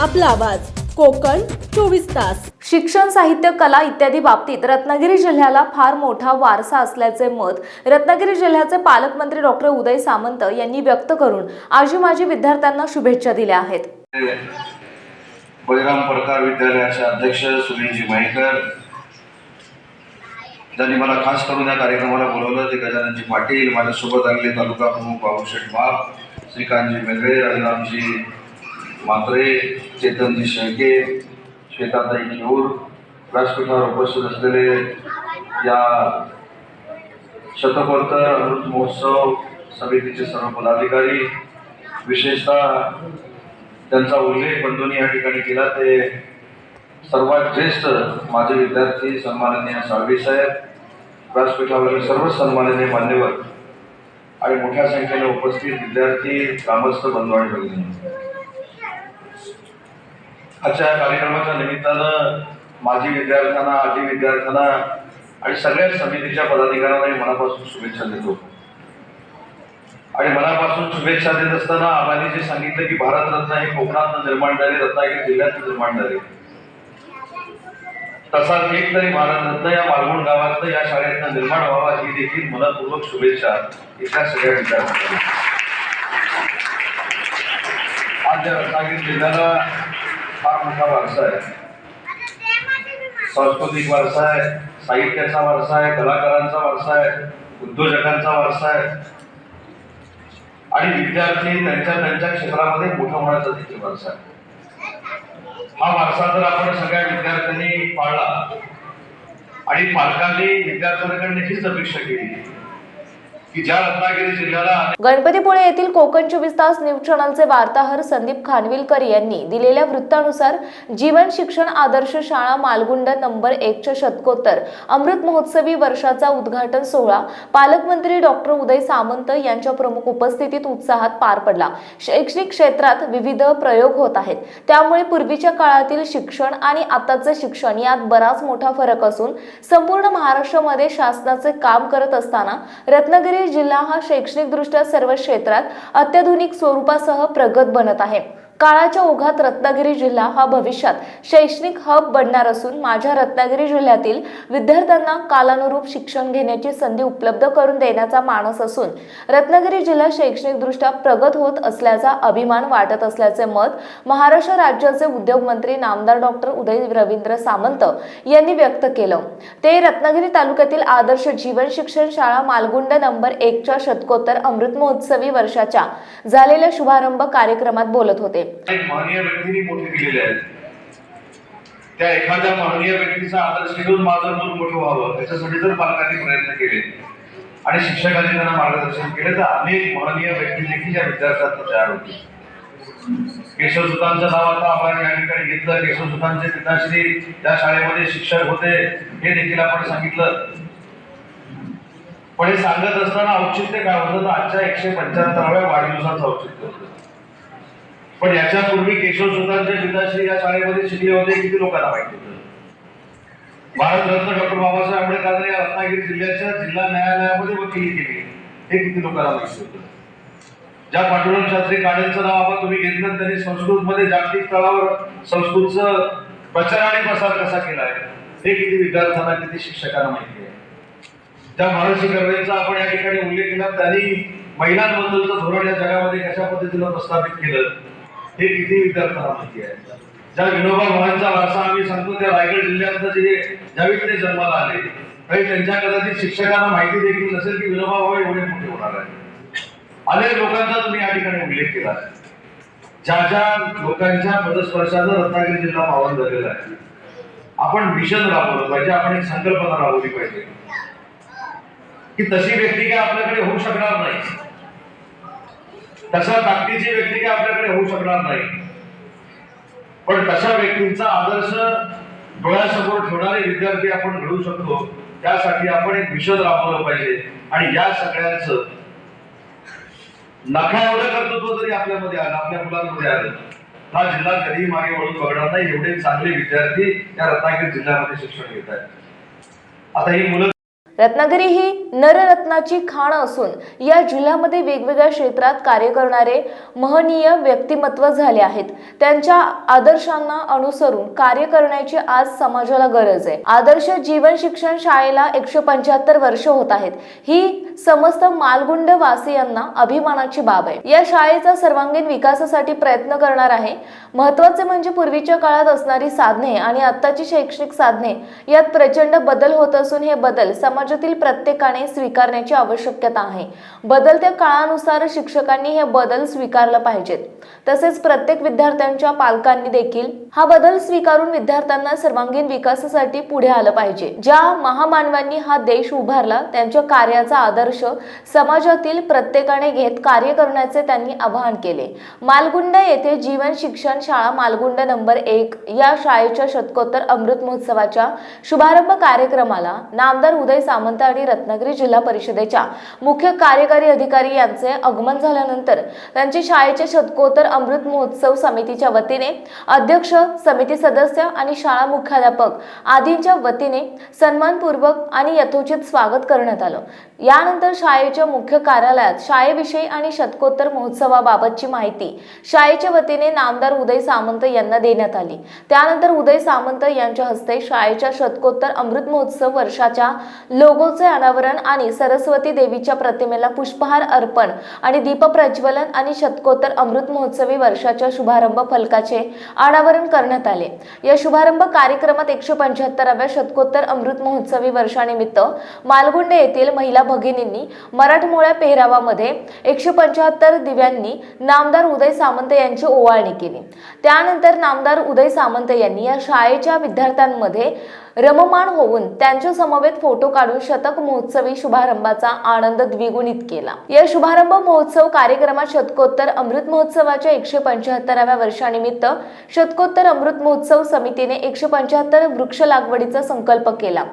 आपला आवाज. कोकण चोवीस तास. शिक्षण साहित्य कला इत्यादी बाबतीत रत्नागिरी जिल्ह्याला फार मोठा वारसा असल्याचे मत रत्नागिरी जिल्ह्याचे पालकमंत्री डॉक्टर उदय सामंत यांनी व्यक्त करून आजी माजी विद्यार्थ्यांना शुभेच्छा दिल्या आहेत. बळीराम पडकार विद्यालयाचे अध्यक्ष सुनीलजी मयेकर ज्यांनी मला खास करून या कार्यक्रमाला बोलवलं. ते गजाननजी पाटील माझ्यासोबत आलेले तालुका प्रमुख बाबूशेठ बाप श्रीकांतजी मेघळे राजारामजी मात्रे चेतनजी शेळके श्वेताताई खेऊर व्यासपीठावर उपस्थित असलेले या शतकोत्तर अमृत महोत्सव समितीचे सर्व पदाधिकारी विशेषतः त्यांचा उल्लेख बंधूंनी या ठिकाणी केला ते सर्वात ज्येष्ठ माझे विद्यार्थी सन्माननीय साळवी साहेब व्यासपीठावरील सर्व सन्माननीय मान्यवर आणि मोठ्या संख्येने उपस्थित विद्यार्थी ग्रामस्थ बंधू आणि भगिनी. आजच्या कार्यक्रमाच्या निमित्तानं माजी विद्यार्थ्यांना आजी विद्यार्थ्यांना आणि सगळ्या समितीच्या पदाधिकाऱ्यांना मी मनापासून शुभेच्छा देतो. आणि मनापासून शुभेच्छा देत असताना आम्हाला जे सांगितलं की भारतरत्न हे कोकणात निर्माण झाले रत्नागिरी जिल्ह्यात निर्माण झाले. तसाच एक तरी भारतरत्न या मालवण गावातनं या शाळेतनं निर्माण व्हावा ही देखील मनपूर्वक शुभेच्छा इथल्या सगळ्या विद्यार्थ्यांना. आज या रत्नागिरी जिल्ह्याला फार मोठा वारसा आहे. सांस्कृतिक वारसा आहे साहित्याचा वारसा आहे कलाकारांचा वारसा आहे उद्योजकांचा वारसा आहे. आणि विद्यार्थी त्यांच्या त्यांच्या क्षेत्रामध्ये मोठा होण्याचा देखील वारसा आहे. हा वारसा जर आपण सगळ्या विद्यार्थ्यांनी पाळला आणि पालकांनी विद्यार्थ्यांकडे हीच अपेक्षा केली की ज्या रत्नागिरी जिल्ह्याला गणपतीपुळे येथील कोकण चोवीस तास न्यूज चॅनलचे वार्ताहर संदीप खानविलकर यांनी दिलेल्या वृत्तानुसार जीवन शिक्षण आदर्श शाळा मालगुंड नंबर एकच्या शतकोत्तर अमृत महोत्सवी वर्षाचा उद्घाटन सोहळा पालकमंत्री डॉक्टर उदय सामंत यांच्या प्रमुख उपस्थितीत उत्साहात पार पडला. शैक्षणिक क्षेत्रात विविध प्रयोग होत आहेत. त्यामुळे पूर्वीच्या काळातील शिक्षण आणि आताचं शिक्षण यात बराच मोठा फरक असून संपूर्ण महाराष्ट्रामध्ये शासनाचे काम करत असताना रत्नागिरी जिल्हा हा शैक्षणिकदृष्ट्या सर्व क्षेत्रात अत्याधुनिक स्वरूपासह प्रगत बनत आहे. काळाच्या ओघात रत्नागिरी जिल्हा हा भविष्यात शैक्षणिक हब बनणार असून माझ्या रत्नागिरी जिल्ह्यातील विद्यार्थ्यांना कालानुरूप शिक्षण घेण्याची संधी उपलब्ध करून देण्याचा मानस असून रत्नागिरी जिल्हा शैक्षणिकदृष्ट्या प्रगत होत असल्याचा अभिमान वाटत असल्याचे मत महाराष्ट्र राज्याचे उद्योग मंत्री नामदार डॉक्टर उदय रवींद्र सामंत यांनी व्यक्त केलं. ते रत्नागिरी तालुक्यातील आदर्श जीवन शिक्षण शाळा मालगुंड नंबर एकच्या शतकोत्तर अमृत महोत्सवी वर्षाच्या झालेल्या शुभारंभ कार्यक्रमात बोलत होते. महनीय व्यक्तींनी मोठे केलेले आहेत. त्या एखाद्या महनीय व्यक्तीचा आदर्श घेऊन माझं मूल मोठं व्हावं याच्यासाठी जर पालकांनी प्रयत्न केले. आणि शिक्षकांनी त्यांना मार्गदर्शन केले तर अनेक महनीय व्यक्ती देखील या विद्यार्थ्यांना तयार होतील केशवसुतांचं नाव आता आपण या ठिकाणी घेतलं. केशवसुतांचे पिताश्री त्या शाळेमध्ये शिक्षक होते हे देखील आपण सांगितलं. पण हे सांगत असताना औचित्य काय होतं? तर आजच्या एकशे पंच्याहत्तराव्या वाढदिवसाचं औचित्य होतं. पण याच्यापूर्वी केशव सुतांच्या पिताश्री या शाळेमध्ये शिकले होते किती लोकांना माहिती होतं? भारतरत्न डॉक्टर बाबासाहेब आंबेडकर या रत्नागिरी जिल्ह्याच्या जिल्हा न्यायालयामध्ये वकिली केली हे किती लोकांना माहिती होतं? ज्या पांडुरंग शास्त्री काळेंचं नाव आपण तुम्ही घेतलं त्यांनी संस्कृत मध्ये जागतिक स्तरावर संस्कृतचं प्रचार आणि प्रसार कसा केलाय हे किती विद्यार्थ्यांना किती शिक्षकांना माहिती आहे? त्या महर्षी कर्वेंचा आपण या ठिकाणी उल्लेख केला त्यांनी महिलांबद्दलचं धोरण या जगामध्ये कशा पद्धतीनं प्रस्थापित केलं? हे किती विद्यार्थ्यांना माहिती आहे ज्या विनोबा भावांचा वारसा आम्ही सांगतो त्या रायगड जिल्ह्यात जे ज्यावेळी ते जन्माला आले काही त्यांच्या कदाचित शिक्षकांना माहिती देखील नसेल की विनोबा भाऊ एवढे मोठे होणार आहे अनेक लोकांचा तुम्ही या ठिकाणी उल्लेख केला ज्या ज्या लोकांच्या पदस्पर्शाचा रत्नागिरी जिल्हा पावन झालेला आहे आपण मिशन राबवलं पाहिजे आपण एक संकल्पना राबवली पाहिजे. की तशी व्यक्ती काय आपल्याकडे होऊ शकणार नाही. तशा ताकदीची व्यक्ती काही आपल्याकडे होऊ शकणार नाही. पण तशा व्यक्तींचा आदर्श डोळ्यासमोर ठेवणारे विद्यार्थी आपण घडवू शकतो त्यासाठी आपण एक मिशन राबवलं पाहिजे. आणि या सगळ्यांचं नखा एवढं कर्तृत्व जरी आपल्यामध्ये आलं आपल्या मुलांमध्ये आलं हा जिल्हा कधीही मागे वळून बघणार नाही. एवढे चांगले विद्यार्थी या रत्नागिरी जिल्ह्यामध्ये शिक्षण घेत आहेत. आता ही मुलं रत्नागिरी ही नररत्नाची खाण असून या जिल्ह्यामध्ये वेगवेगळ्या क्षेत्रात कार्य करणारे महनीय व्यक्तिमत्व झाले आहेत. त्यांच्या आदर्शांना अनुसरून कार्य करण्याची आज समाजाला गरज आहे. आदर्श जीवन शिक्षण शाळेला एकशे पंच्याहत्तर वर्ष होत आहेत. ही समस्त मालगुंड वासियांना अभिमानाची बाब आहे. या शाळेचा सर्वांगीण विकासासाठी प्रयत्न करणार आहे. महत्त्वाचे म्हणजे पूर्वीच्या काळात असणारी साधने आणि आत्ताची शैक्षणिक साधने यात प्रचंड बदल होत असून हे बदल समाजातील प्रत्येकाने स्वीकारण्याची आवश्यकता आहे. बदलत्या काळानुसार शिक्षकांनी हे बदल स्वीकारला पाहिजेत. तसेच प्रत्येक विद्यार्थ्यांच्या पालकांनी देखील हा बदल स्वीकारून विद्यार्थ्यांना सर्वांगीण विकासासाठी पुढे आलं पाहिजे. ज्या महामानवांनी हा देश उभारला त्यांच्या कार्याचा आदर्श समाजातील प्रत्येकाने घेत कार्य करण्याचे त्यांनी आवाहन केले. मालगुंड येथे जीवन शिक्षण शाळा मालगुंड नंबर एक या शाळेच्या शतकोत्तर अमृत महोत्सवाच्या शुभारंभ कार्यक्रमाला नामदार उदय सामंत आणि रत्नागिरी जिल्हा परिषदेच्या मुख्य कार्यकारी अधिकारी यांचे आगमन झाल्यानंतर त्यांची शाळेच्या शतकोत्तर अमृत महोत्सव समितीच्या वतीने अध्यक्ष समिती सदस्य आणि शाळा मुख्याध्यापक आदींच्या वतीने सन्मानपूर्वक आणि यथोचित स्वागत करण्यात आलं. यानंतर शाळेच्या मुख्य कार्यालयात शाळेविषयी आणि शतकोत्तर महोत्सवाबाबतची माहिती शाळेच्या वतीने नामदार उदय सामंत यांना देण्यात आली. त्यानंतर उदय सामंत यांच्या हस्ते शाळेच्या शतकोत्तर अमृत महोत्सव वर्षाच्या लोगोचे अनावरण आणि सरस्वती देवीच्या प्रतिमेला पुष्पहार अर्पण आणि दीपप्रज्वलन आणि शतकोत्तर अमृत महोत्सवी वर्षाच्या शुभारंभ फलकाचे अनावरण करण्यात आले. या शुभारंभ कार्यक्रमात एकशे पंच्याहत्तराव्या शतकोत्तर अमृत महोत्सवी वर्षानिमित्त मालगुंडे येथील महिला भगिनींनी मराठमोळ्या पेहरावामध्ये एकशे पंच्याहत्तर दिव्यांनी नामदार उदय सामंत यांची ओवाळणी केली. त्यानंतर नामदार उदय सामंत यांनी या शाळेच्या विद्यार्थ्यांमध्ये रममाण होऊन त्यांच्या समवेत फोटो काढून शतक महोत्सवी शुभारंभाचा आनंद द्विगुणित केला. या शुभारंभ महोत्सव कार्यक्रमात शतकोत्तर अमृत महोत्सवाच्या एकशे पंच्याहत्तराव्या वर्षानिमित्त शतकोत्तर अमृत महोत्सव समितीने एकशे पंच्याहत्तर वृक्ष लागवडीचा संकल्प केला.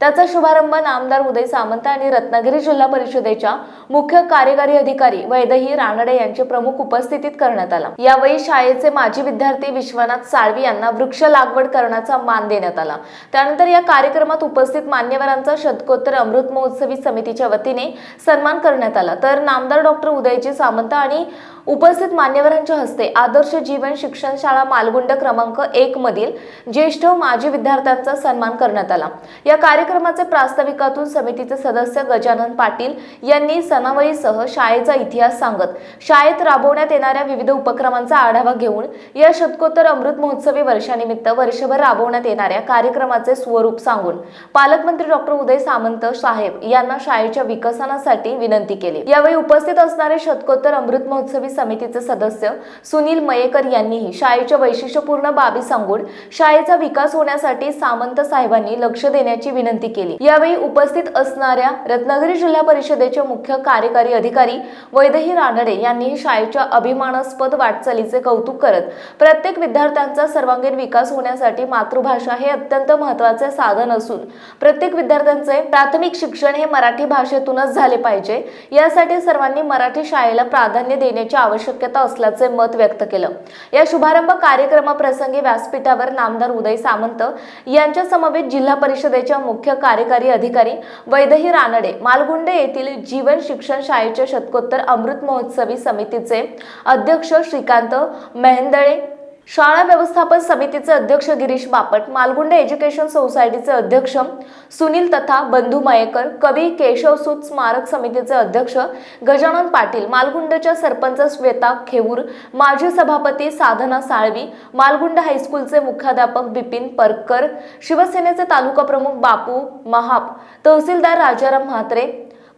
त्याचा शुभारंभ नामदार उदय सामंत आणि रत्नागिरी जिल्हा परिषदेच्या मुख्य कार्यकारी अधिकारी वैदही रानडे यांच्या प्रमुख उपस्थितीत करण्यात आला. यावेळी शाळेचे माजी विद्यार्थी विश्वनाथ साळवी यांना वृक्ष लागवड करण्याचा मान देण्यात आला. त्यानंतर या कार्यक्रमात उपस्थित मान्यवरांचा शतकोत्तर अमृत महोत्सवी समितीच्या वतीने सन्मान करण्यात आला. तर नामदार डॉक्टर उदयजी सामंत आणि उपस्थित मान्यवरांच्या हस्ते आदर्श जीवन शिक्षण शाळा मालगुंड क्रमांक एक मधील ज्येष्ठ माजी विद्यार्थ्यांचा सन्मान करण्यात आला. या कार्यक्रमाचे प्रास्ताविकातून समितीचे सदस्य गजानन पाटील यांनी सणावळीसह शाळेचा इतिहास सांगत शाळेत राबवण्यात येणाऱ्या विविध उपक्रमांचा आढावा घेऊन या शतकोत्तर अमृत महोत्सवी वर्षानिमित्त वर्षभर राबवण्यात येणाऱ्या कार्यक्रमाचे स्वरूप सांगून पालकमंत्री डॉक्टर उदय सामंत साहेब यांना शाळेच्या विकसनासाठी विनंती केली. यावेळी उपस्थित असणारे शतकोत्तर अमृत महोत्सवी समितीचे सदस्य सुनील मयेकर यांनीही शाळेच्या वैशिष्ट्यपूर्ण बाबी सांगून शाळेचा विकास होण्यासाठी सामंत साहेबांनी लक्ष देण्याची विनंती केली. यावेळी उपस्थित असणाऱ्या रत्नागिरी जिल्हा परिषदेचे मुख्य कार्यकारी अधिकारी वैदही रानडे यांनी शाळेच्या अभिमानास्पद वाटचालीचे कौतुक करत प्रत्येक विद्यार्थ्यांचा सर्वांगीण विकास होण्यासाठी मातृभाषा हे अत्यंत महत्त्वाचे साधन असून प्रत्येक विद्यार्थ्यांचे प्राथमिक शिक्षण हे मराठी भाषेतूनच झाले पाहिजे. यासाठी सर्वांनी मराठी शाळेला प्राधान्य देण्याची आवश्यकता असल्याचे मत व्यक्त केलं. या शुभारंभ कार्यक्रमाप्रसंगी व्यासपीठावर नामदार उदय सामंत यांच्या समवेत जिल्हा परिषदेच्या मुख्य कार्यकारी अधिकारी वैदही रानडे मालगुंडे येथील जीवन शिक्षण शाळेच्या शतकोत्तर अमृत महोत्सवी समितीचे अध्यक्ष श्रीकांत मेहंदळे शाळा व्यवस्थापन समितीचे अध्यक्ष गिरीश बापट मालगुंडे एज्युकेशन सोसायटीचे अध्यक्ष सुनील तथा बंधू मयेकर कवी केशवसूत स्मारक समितीचे अध्यक्ष गजानन पाटील मालगुंडच्या सरपंच श्वेता खेऊर माजी सभापती साधना साळवी मालगुंड हायस्कूलचे मुख्याध्यापक बिपिन परकर शिवसेनेचे तालुका प्रमुख बापू महाप तहसीलदार राजाराम म्हात्रे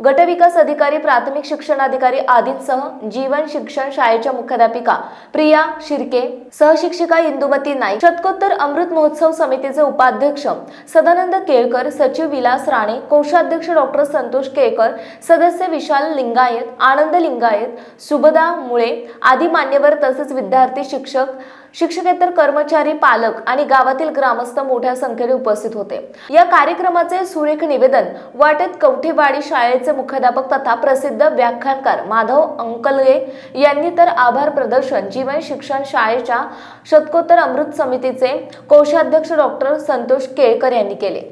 गटविकास अधिकारी प्राथमिक शिक्षणाधिकारी आदींसह जीवन शिक्षण शाळेच्या मुख्याध्यापिका प्रिया शिर्के सहशिक्षिका इंदुमती नाईक शतकोत्तर अमृत महोत्सव समितीचे उपाध्यक्ष सदानंद केळकर सचिव विलास राणे कोषाध्यक्ष डॉक्टर संतोष केळकर सदस्य विशाल लिंगायत आनंद लिंगायत सुभदा मुळे आदी मान्यवर तसेच विद्यार्थी शिक्षक शिक्षकेतर कर्मचारी पालक आणि गावातील ग्रामस्थ मोठ्या संख्येने उपस्थित होते. या कार्यक्रमाचे सुरेख निवेदन वाटेत कवठेवाडी शाळेचे मुख्याध्यापक तथा प्रसिद्ध व्याख्यानकार माधव अंकलगे यांनी तर आभार प्रदर्शन जीवन शिक्षण शाळेच्या शतकोत्तर अमृत समितीचे कोषाध्यक्ष डॉक्टर संतोष केळकर यांनी केले.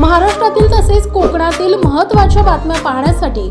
महाराष्ट्रातील तसेच कोकणातील महत्त्वाच्या बातम्या पाहण्यासाठी